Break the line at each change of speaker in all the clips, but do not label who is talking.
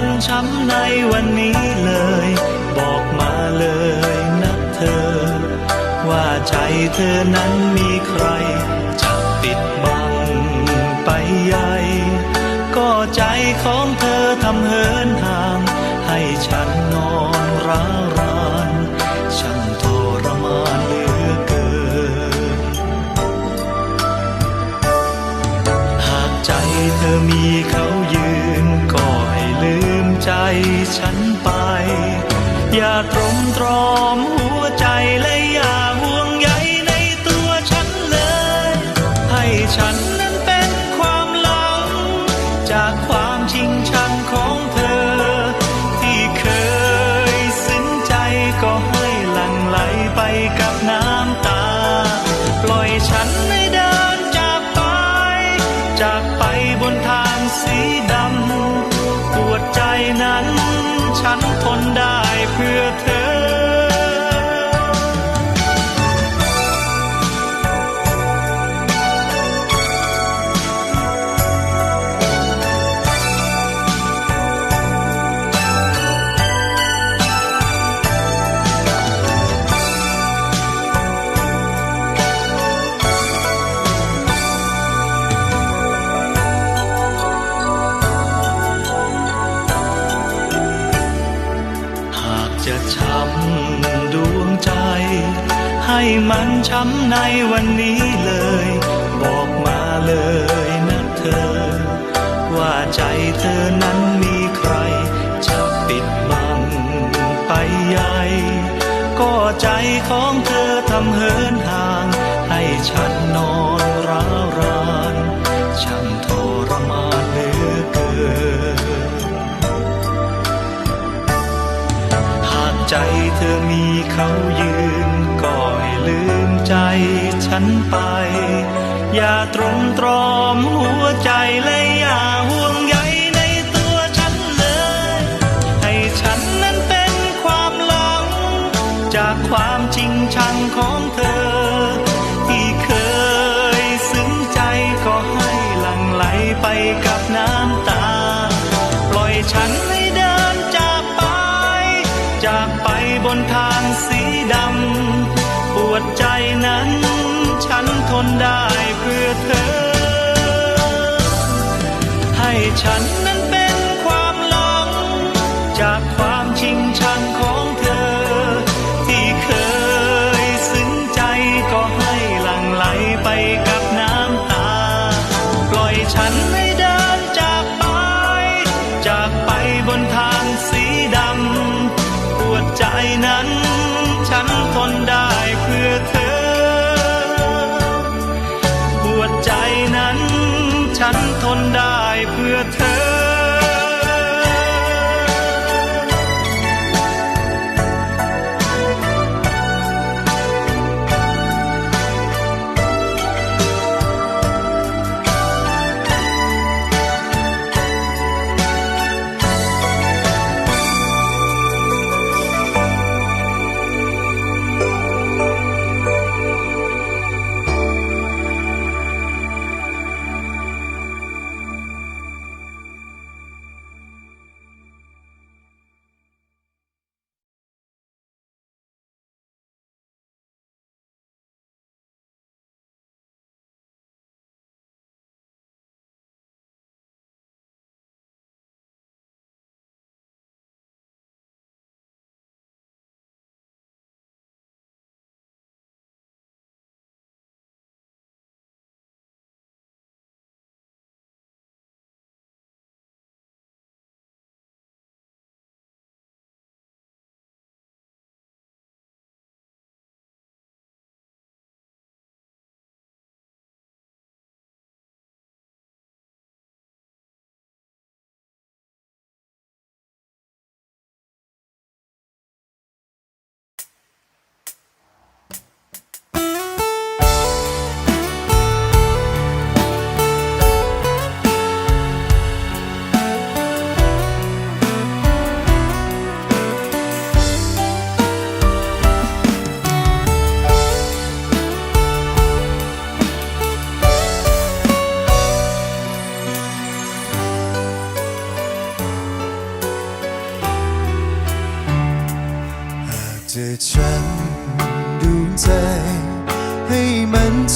ให้มันช้ำในวันนี้เลย บอกมาเลยนะเธอ ว่าใจเธอนั้นมีใคร จะปิดบังไปใหญ่ ก็ใจของเธอทำเหินหา ฉันไป อย่าตรมตรอมหัวใจและอย่าห่วงใยในตัวฉันเลย ให้ฉันนั้นเป็นความหลัง จากความชิงชังของเธอ ที่เคยซึ้งใจก็ให้หลั่งไหลไปกับน้ำตา ปล่อยฉันให้เดินจากไป จากไปบนทางสีดำ ใจนั้น ฉันทนได้เพื่อเธอ จะช้ำดวงใจ ให้มันช้ำในวันนี้เลย บอกมาเลยนะเธอ ว่าใจเธอนั้นมีใคร จะปิดบังไปใหญ่ก็ใจของเธอทำเหินห่าง ให้ฉันนอนร้า ไป อย่าตรมตรอมหัวใจและอย่าห่วงใยในตัวฉันเลย ให้ฉันนั้นเป็นความหลัง จากความจริงชังของเธอ ที่เคยซึ้งใจก็ให้หลั่งไหลไปกับน้ำตา นทนได้เพื่อเธอ ให้ฉัน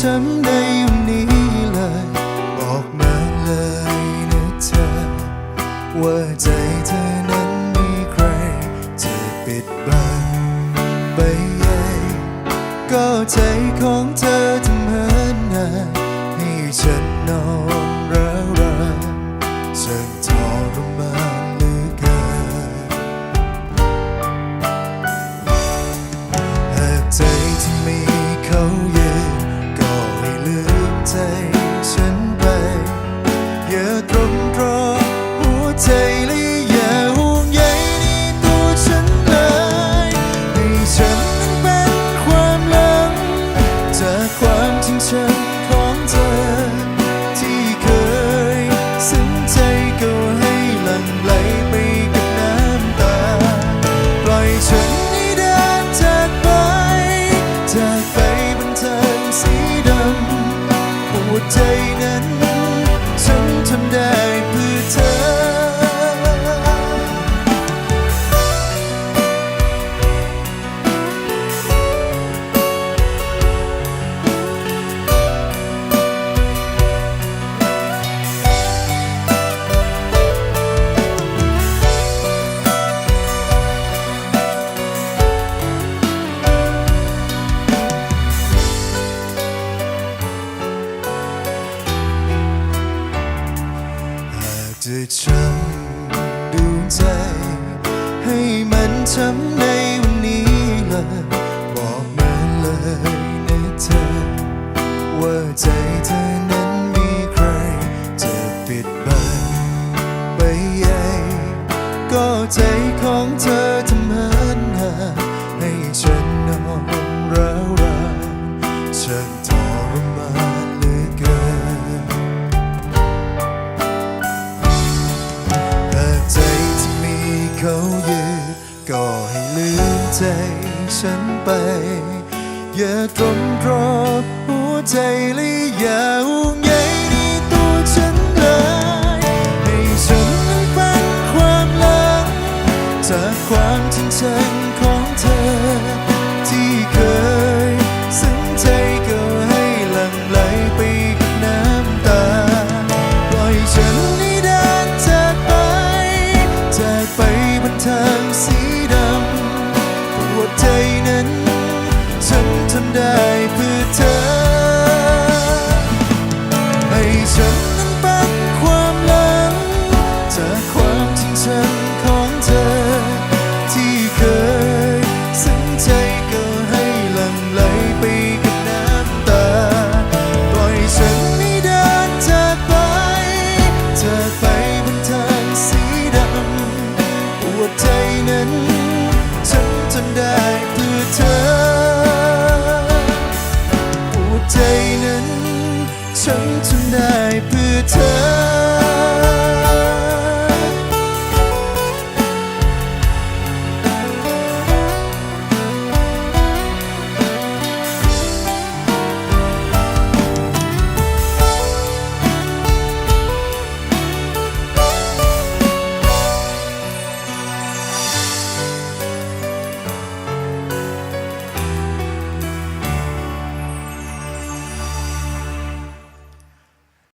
ทำได้อย่นี้เล
ย บอกมาเลยนะเธอ ว่าใจเธอนั้นมีใครเธอปิดบังไปก็ใจของเธอ ใจฉันไป อย่าตรมกรอกหัวใจเลยอย่าห่วงใยในตัวฉันเลยให้ฉันนั้นฟังความลังจากความจริงจังของเธอ ที่เคยซึ้งใจก็ให้หลั่งไหลไปกับน้ำตา ปล่อยฉันนี้เดินจากไปจากไปบนทาง ฉันจำได้